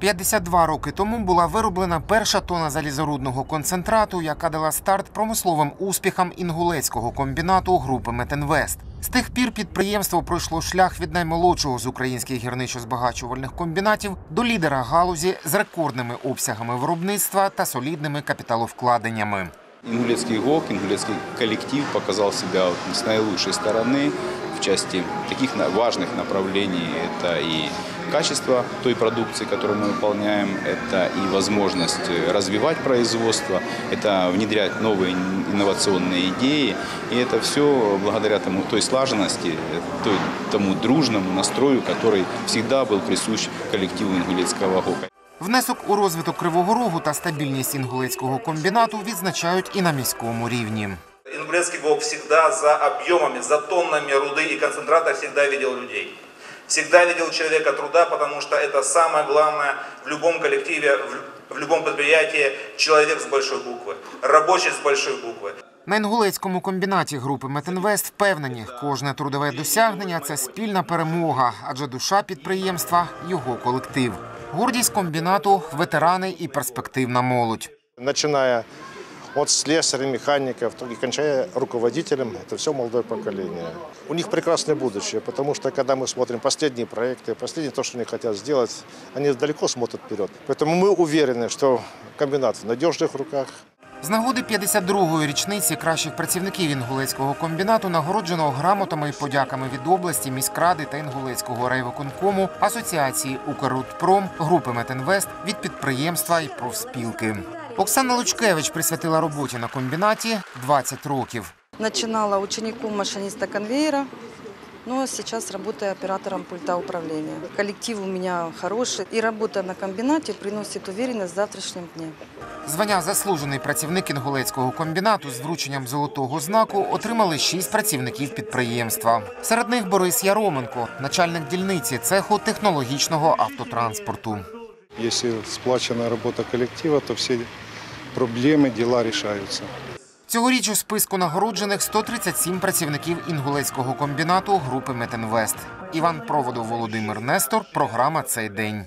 52 роки тому була вироблена перша тона залізорудного концентрату, яка дала старт промисловим успіхам інгулецького комбінату групи Метинвест. З тих пір підприємство пройшло шлях від наймолодшого з українських гірничо-збагачувальних комбінатів до лідера галузі з рекордними обсягами виробництва та солідними капіталовкладеннями. Ингулецкий ГОК, Ингулецкий коллектив показал себя вот с стороны в части таких на- важных направлений. Это и качество той продукции, которую мы выполняем, это и возможность э, развивать производство, это внедрять новые ин- инновационные идеи. И это все благодаря тому, той слаженности, э, той, тому дружному настрою, который всегда был присущ коллективу Ингулецкого ГОКа. Внесок у розвиток Кривого Рогу та стабільність інгулецького комбінату відзначають і на міському рівні. Ингулецкий ГОК всегда за объемами, за тоннами руды и концентрата всегда видел людей. Всегда видел человека труда, потому что это самое главное в любом коллективе, в, в любом предприятии человек с большой буквы, рабочий с большой буквы. На інгулецькому комбінаті групи Метинвест впевнені, кожне трудове досягнення це спільна перемога, адже душа підприємства його колектив. Гордість комбінату ветерани і перспективна молодь. начиная от слесарей, механиков и кончая руководителем, это все молодое поколение. У них прекрасное будущее, потому что когда мы смотрим последние проекты, последнее то, что они хотят сделать, они далеко смотрят вперед. Поэтому мы уверены, что комбинат в надежных руках, З нагоди 52-ї річниці кращих працівників інгулецького комбінату нагороджено грамотами і подяками від області, міськради та інгулецького райвиконкому, асоціації «Укррудпром», групи Метинвест від підприємства і профспілки. Оксана Лучкевич присвятила роботі на комбінаті 20 років. Начинала учеником машиниста конвейера, но сейчас работаю оператором пульта управления. Коллектив у меня хороший, и работа на комбинате приносит уверенность в завтрашнем дне. Звання заслужений працівник інгулецького комбінату з врученням золотого знаку отримали шість працівників підприємства. Серед них Борис Яроменко, начальник дільниці цеху технологічного автотранспорту. Если сплачена работа коллектива, то все проблемы, дела решаются. Цьогоріч у списку нагороджених 137 працівників інгулецького комбінату групи Метинвест. Іван Проводов, Володимир Нестор. Програма цей день.